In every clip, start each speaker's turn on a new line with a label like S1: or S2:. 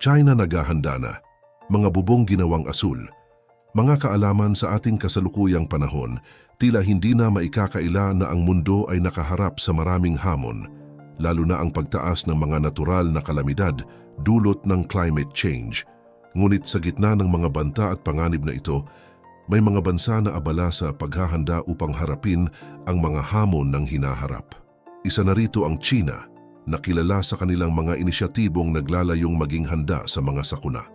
S1: China naghahanda na, mga bubong ginawang asul, mga kaalaman sa ating kasalukuyang panahon, tila hindi na maikakaila na ang mundo ay nakaharap sa maraming hamon, lalo na ang pagtaas ng mga natural na kalamidad dulot ng climate change. Ngunit sa gitna ng mga banta at panganib na ito, may mga bansa na abala sa paghahanda upang harapin ang mga hamon ng hinaharap. Isa na rito ang China, na kilala sa kanilang mga inisyatibong naglalayong maging handa sa mga sakuna.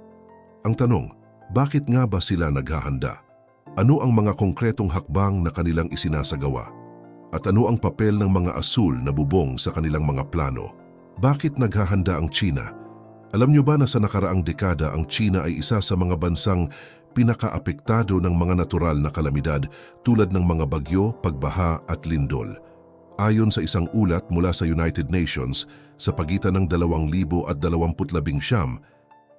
S1: Ang tanong, bakit nga ba sila naghahanda? Ano ang mga konkretong hakbang na kanilang isinasagawa? At ano ang papel ng mga asul na bubong sa kanilang mga plano? Bakit naghahanda ang China? Alam niyo ba na sa nakaraang dekada ang China ay isa sa mga bansang pinakaapektado ng mga natural na kalamidad tulad ng mga bagyo, pagbaha at lindol? Ayon sa isang ulat mula sa United Nations, sa pagitan ng 2,000 at 20 siyam,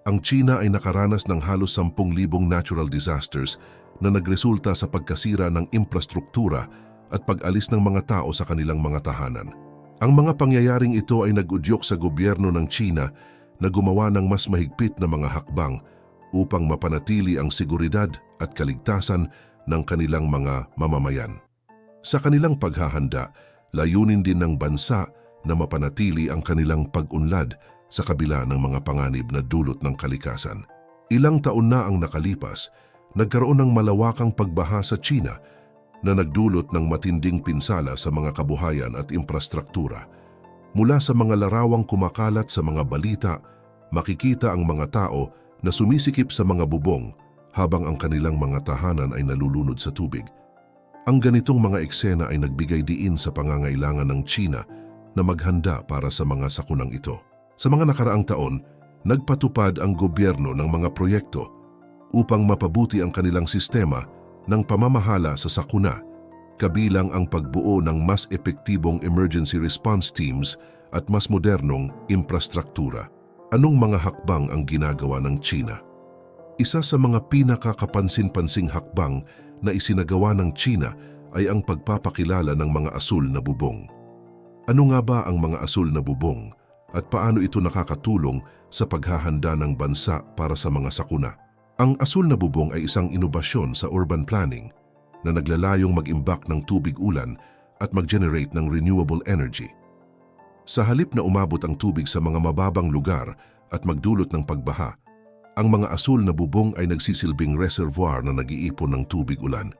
S1: ang China ay nakaranas ng halos 10,000 natural disasters na nagresulta sa pagkasira ng infrastruktura at pag-alis ng mga tao sa kanilang mga tahanan. Ang mga pangyayaring ito ay nag-udyok sa gobyerno ng China na gumawa ng mas mahigpit na mga hakbang upang mapanatili ang seguridad at kaligtasan ng kanilang mga mamamayan. Sa kanilang paghahanda, layunin din ng bansa na mapanatili ang kanilang pag-unlad sa kabila ng mga panganib na dulot ng kalikasan. Ilang taon na ang nakalipas, nagkaroon ng malawakang pagbaha sa China na nagdulot ng matinding pinsala sa mga kabuhayan at infrastruktura. Mula sa mga larawang kumakalat sa mga balita, makikita ang mga tao na sumisikip sa mga bubong habang ang kanilang mga tahanan ay nalulunod sa tubig. Ang ganitong mga eksena ay nagbigay diin sa pangangailangan ng China na maghanda para sa mga sakunang ito. Sa mga nakaraang taon, nagpatupad ang gobyerno ng mga proyekto upang mapabuti ang kanilang sistema ng pamamahala sa sakuna, kabilang ang pagbuo ng mas epektibong emergency response teams at mas modernong infrastruktura. Anong mga hakbang ang ginagawa ng China? Isa sa mga pinakakapansin-pansing hakbang na isinagawa ng China ay ang pagpapakilala ng mga asul na bubong. Ano nga ba ang mga asul na bubong at paano ito nakakatulong sa paghahanda ng bansa para sa mga sakuna? Ang asul na bubong ay isang inobasyon sa urban planning na naglalayong mag-imbak ng tubig ulan at mag-generate ng renewable energy. Sa halip na umabot ang tubig sa mga mababang lugar at magdulot ng pagbaha, ang mga asul na bubong ay nagsisilbing reservoir na nag-iipon ng tubig ulan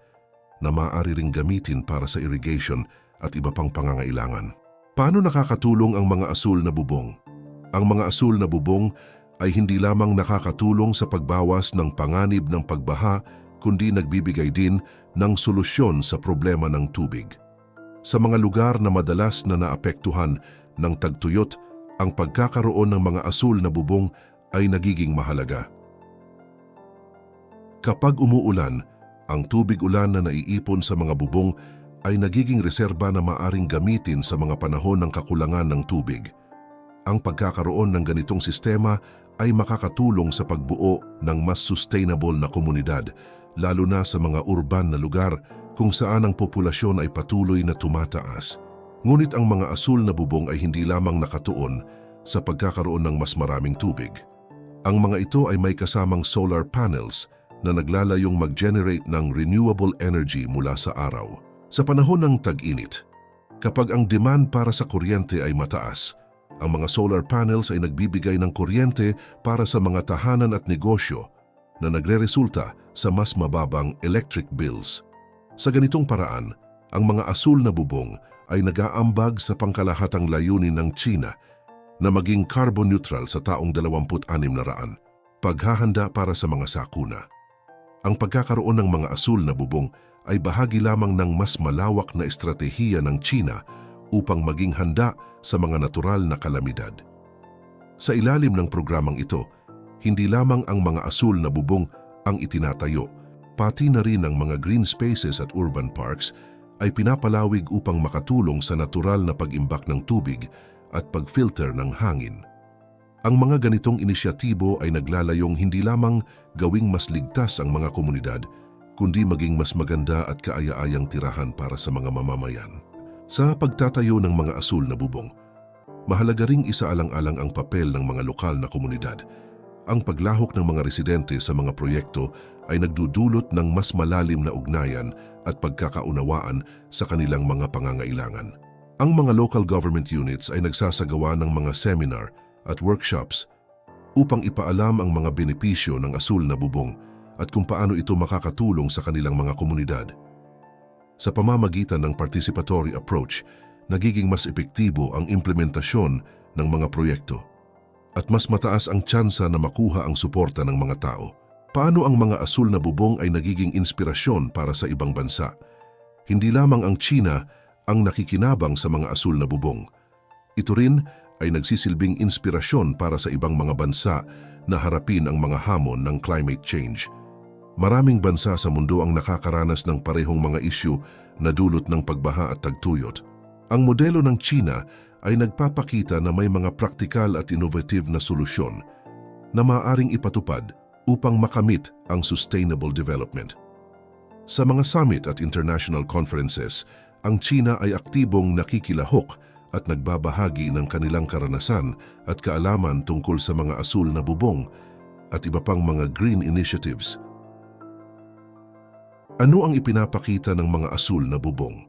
S1: na maaari ring gamitin para sa irrigation at iba pang pangangailangan. Paano nakakatulong ang mga asul na bubong? Ang mga asul na bubong ay hindi lamang nakakatulong sa pagbawas ng panganib ng pagbaha kundi nagbibigay din ng solusyon sa problema ng tubig. Sa mga lugar na madalas na naapektuhan ng tagtuyot, ang pagkakaroon ng mga asul na bubong ay nagiging mahalaga. Kapag umuulan, ang tubig ulan na naiipon sa mga bubong ay nagiging reserba na maaring gamitin sa mga panahon ng kakulangan ng tubig. Ang pagkakaroon ng ganitong sistema ay makakatulong sa pagbuo ng mas sustainable na komunidad, lalo na sa mga urban na lugar kung saan ang populasyon ay patuloy na tumataas. Ngunit ang mga asul na bubong ay hindi lamang nakatuon sa pagkakaroon ng mas maraming tubig. Ang mga ito ay may kasamang solar panels na naglalayong mag-generate ng renewable energy mula sa araw. Sa panahon ng tag-init, kapag ang demand para sa kuryente ay mataas, ang mga solar panels ay nagbibigay ng kuryente para sa mga tahanan at negosyo na nagre-resulta sa mas mababang electric bills. Sa ganitong paraan, ang mga asul na bubong ay nag-aambag sa pangkalahatang layunin ng China na maging carbon neutral sa taong 26 na raan, paghahanda para sa mga sakuna. Ang pagkakaroon ng mga asul na bubong ay bahagi lamang ng mas malawak na estratehiya ng China upang maging handa sa mga natural na kalamidad. Sa ilalim ng programang ito, hindi lamang ang mga asul na bubong ang itinatayo, pati na rin ang mga green spaces at urban parks ay pinapalawig upang makatulong sa natural na pag-imbak ng tubig at pag-filter ng hangin. Ang mga ganitong inisyatibo ay naglalayong hindi lamang gawing mas ligtas ang mga komunidad, kundi maging mas maganda at kaaya-ayang tirahan para sa mga mamamayan. Sa pagtatayo ng mga asul na bubong, mahalaga ring isaalang-alang ang papel ng mga lokal na komunidad. ang paglahok ng mga residente sa mga proyekto ay nagdudulot ng mas malalim na ugnayan at pagkakaunawaan sa kanilang mga pangangailangan. Ang mga local government units ay nagsasagawa ng mga seminar at workshops upang ipaalam ang mga benepisyo ng asul na bubong at kung paano ito makakatulong sa kanilang mga komunidad. Sa pamamagitan ng participatory approach, nagiging mas epektibo ang implementasyon ng mga proyekto at mas mataas ang tsansa na makuha ang suporta ng mga tao. Paano ang mga asul na bubong ay nagiging inspirasyon para sa ibang bansa? Hindi lamang ang China ang nakikinabang sa mga asul na bubong. Ito rin ay nagsisilbing inspirasyon para sa ibang mga bansa na harapin ang mga hamon ng climate change. Maraming bansa sa mundo ang nakakaranas ng parehong mga isyu na dulot ng pagbaha at tagtuyot. Ang modelo ng China ay nagpapakita na may mga praktikal at innovative na solusyon na maaring ipatupad upang makamit ang sustainable development. Sa mga summit at international conferences, ang China ay aktibong nakikilahok at nagbabahagi ng kanilang karanasan at kaalaman tungkol sa mga asul na bubong at iba pang mga green initiatives. Ano ang ipinapakita ng mga asul na bubong?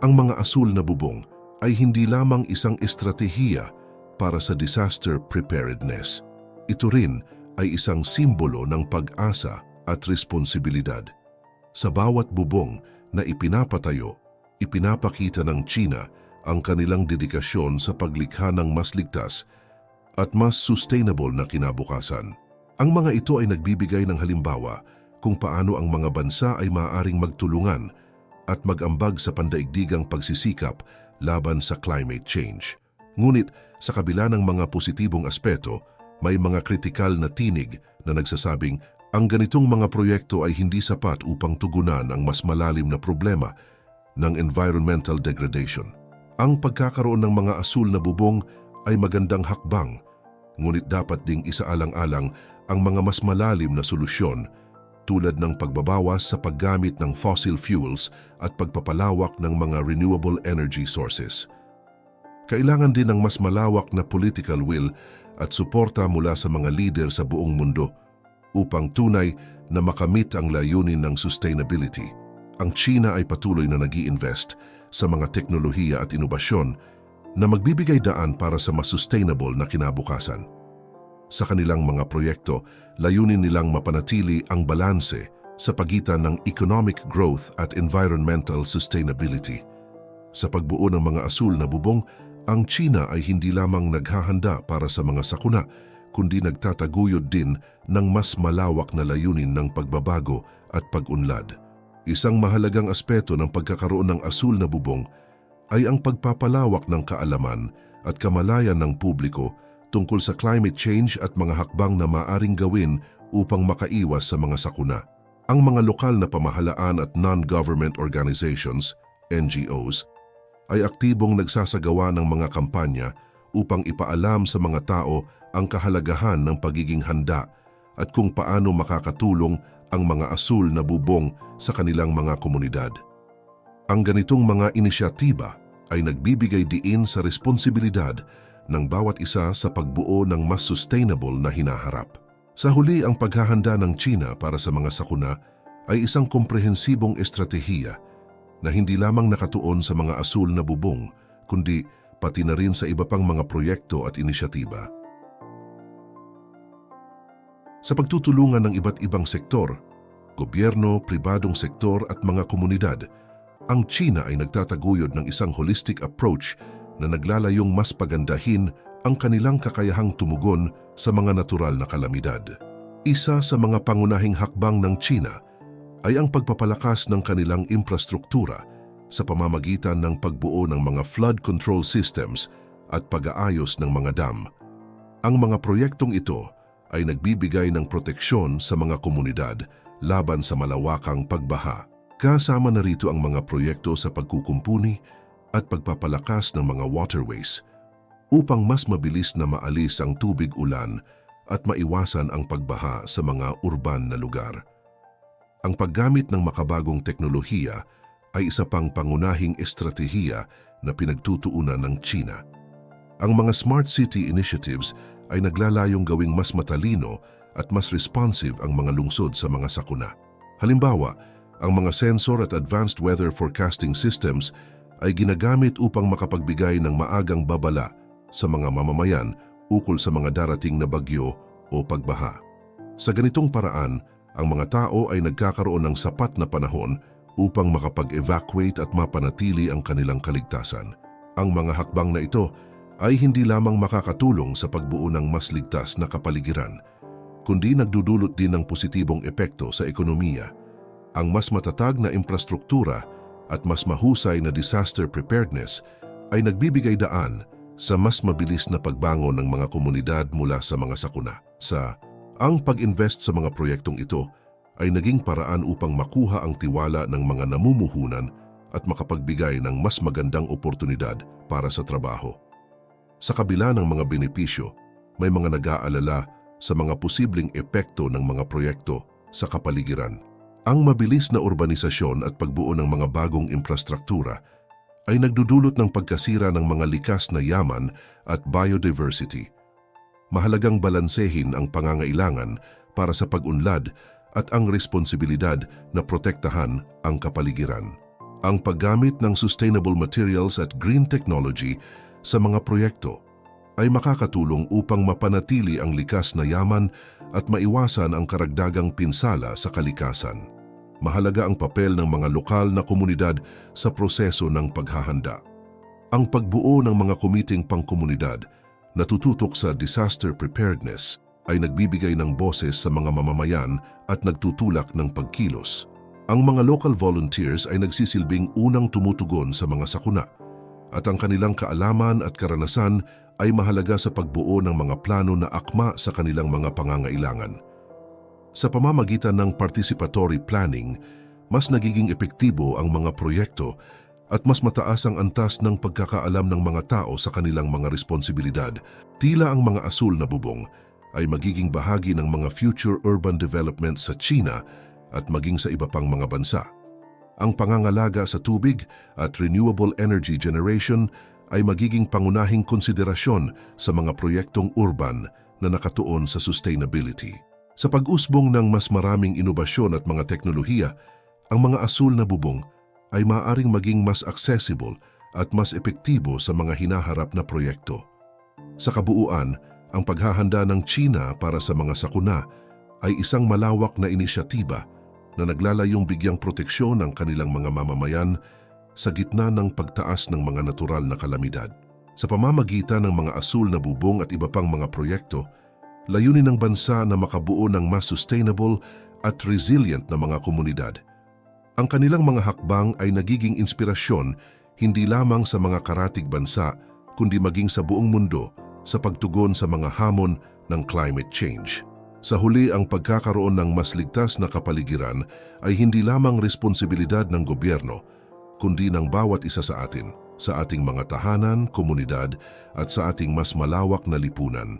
S1: Ang mga asul na bubong ay hindi lamang isang estratehiya para sa disaster preparedness. Ito rin ay isang simbolo ng pag-asa at responsibilidad. Sa bawat bubong na ipinapatayo, ipinapakita ng China ang kanilang dedikasyon sa paglikha ng mas ligtas at mas sustainable na kinabukasan. Ang mga ito ay nagbibigay ng halimbawa kung paano ang mga bansa ay maaaring magtulungan at mag-ambag sa pandaigdigang pagsisikap laban sa climate change. Ngunit sa kabila ng mga positibong aspeto, may mga kritikal na tinig na nagsasabing ang ganitong mga proyekto ay hindi sapat upang tugunan ang mas malalim na problema ng environmental degradation. Ang pagkakaroon ng mga asul na bubong ay magandang hakbang, ngunit dapat ding isaalang-alang ang mga mas malalim na solusyon tulad ng pagbabawas sa paggamit ng fossil fuels at pagpapalawak ng mga renewable energy sources. Kailangan din ng mas malawak na political will at suporta mula sa mga leader sa buong mundo upang tunay na makamit ang layunin ng sustainability. Ang China ay patuloy na nag invest sa mga teknolohiya at inobasyon na magbibigay daan para sa mas sustainable na kinabukasan. Sa kanilang mga proyekto, layunin nilang mapanatili ang balanse sa pagitan ng economic growth at environmental sustainability. Sa pagbuo ng mga asul na bubong, ang China ay hindi lamang naghahanda para sa mga sakuna, kundi nagtataguyod din ng mas malawak na layunin ng pagbabago at pag-unlad. Isang mahalagang aspeto ng pagkakaroon ng asul na bubong ay ang pagpapalawak ng kaalaman at kamalayan ng publiko tungkol sa climate change at mga hakbang na maaring gawin upang makaiwas sa mga sakuna. Ang mga lokal na pamahalaan at non-government organizations, NGOs, ay aktibong nagsasagawa ng mga kampanya upang ipaalam sa mga tao ang kahalagahan ng pagiging handa at kung paano makakatulong ang mga asul na bubong sa kanilang mga komunidad. Ang ganitong mga inisyatiba ay nagbibigay diin sa responsibilidad ng bawat isa sa pagbuo ng mas sustainable na hinaharap. Sa huli, ang paghahanda ng China para sa mga sakuna ay isang komprehensibong estratehiya na hindi lamang nakatuon sa mga asul na bubong, kundi pati na rin sa iba pang mga proyekto at inisyatiba. Sa pagtutulungan ng iba't ibang sektor, gobyerno, pribadong sektor at mga komunidad, ang China ay nagtataguyod ng isang holistic approach na naglalayong mas pagandahin ang kanilang kakayahang tumugon sa mga natural na kalamidad. Isa sa mga pangunahing hakbang ng China ay ang pagpapalakas ng kanilang infrastruktura sa pamamagitan ng pagbuo ng mga flood control systems at pag-aayos ng mga dam. Ang mga proyektong ito ay nagbibigay ng proteksyon sa mga komunidad laban sa malawakang pagbaha. Kasama na rito ang mga proyekto sa pagkukumpuni at pagpapalakas ng mga waterways upang mas mabilis na maalis ang tubig ulan at maiwasan ang pagbaha sa mga urban na lugar. Ang paggamit ng makabagong teknolohiya ay isa pang pangunahing estratehiya na pinagtutuunan ng China. Ang mga smart city initiatives ay naglalayong gawing mas matalino at mas responsive ang mga lungsod sa mga sakuna. Halimbawa, ang mga sensor at advanced weather forecasting systems ay ginagamit upang makapagbigay ng maagang babala sa mga mamamayan ukol sa mga darating na bagyo o pagbaha. Sa ganitong paraan, ang mga tao ay nagkakaroon ng sapat na panahon upang makapag-evacuate at mapanatili ang kanilang kaligtasan. Ang mga hakbang na ito ay hindi lamang makakatulong sa pagbuo ng mas ligtas na kapaligiran, kundi nagdudulot din ng positibong epekto sa ekonomiya. Ang mas matatag na infrastruktura at mas mahusay na disaster preparedness ay nagbibigay daan sa mas mabilis na pagbangon ng mga komunidad mula sa mga sakuna. Sa ang pag-invest sa mga proyektong ito ay naging paraan upang makuha ang tiwala ng mga namumuhunan at makapagbigay ng mas magandang oportunidad para sa trabaho. Sa kabila ng mga benepisyo, may mga nag-aalala sa mga posibleng epekto ng mga proyekto sa kapaligiran. Ang mabilis na urbanisasyon at pagbuo ng mga bagong infrastruktura ay nagdudulot ng pagkasira ng mga likas na yaman at biodiversity. Mahalagang balansehin ang pangangailangan para sa pag-unlad at ang responsibilidad na protektahan ang kapaligiran. Ang paggamit ng sustainable materials at green technology sa mga proyekto ay makakatulong upang mapanatili ang likas na yaman at maiwasan ang karagdagang pinsala sa kalikasan. Mahalaga ang papel ng mga lokal na komunidad sa proseso ng paghahanda. Ang pagbuo ng mga komiting pangkomunidad na tututok sa disaster preparedness ay nagbibigay ng boses sa mga mamamayan at nagtutulak ng pagkilos. Ang mga local volunteers ay nagsisilbing unang tumutugon sa mga sakuna at ang kanilang kaalaman at karanasan ay mahalaga sa pagbuo ng mga plano na akma sa kanilang mga pangangailangan. Sa pamamagitan ng participatory planning, mas nagiging epektibo ang mga proyekto at mas mataas ang antas ng pagkakaalam ng mga tao sa kanilang mga responsibilidad. Tila ang mga asul na bubong ay magiging bahagi ng mga future urban development sa China at maging sa iba pang mga bansa. Ang pangangalaga sa tubig at renewable energy generation ay magiging pangunahing konsiderasyon sa mga proyektong urban na nakatuon sa sustainability. Sa pag-usbong ng mas maraming inobasyon at mga teknolohiya, ang mga asul na bubong ay maaaring maging mas accessible at mas epektibo sa mga hinaharap na proyekto. Sa kabuuan, ang paghahanda ng China para sa mga sakuna ay isang malawak na inisyatiba na naglalayong bigyang proteksyon ng kanilang mga mamamayan sa gitna ng pagtaas ng mga natural na kalamidad. Sa pamamagitan ng mga asul na bubong at iba pang mga proyekto, layunin ng bansa na makabuo ng mas sustainable at resilient na mga komunidad. Ang kanilang mga hakbang ay nagiging inspirasyon hindi lamang sa mga karatig bansa kundi maging sa buong mundo sa pagtugon sa mga hamon ng climate change. Sa huli, ang pagkakaroon ng mas ligtas na kapaligiran ay hindi lamang responsibilidad ng gobyerno, kundi ng bawat isa sa atin, sa ating mga tahanan, komunidad at sa ating mas malawak na lipunan.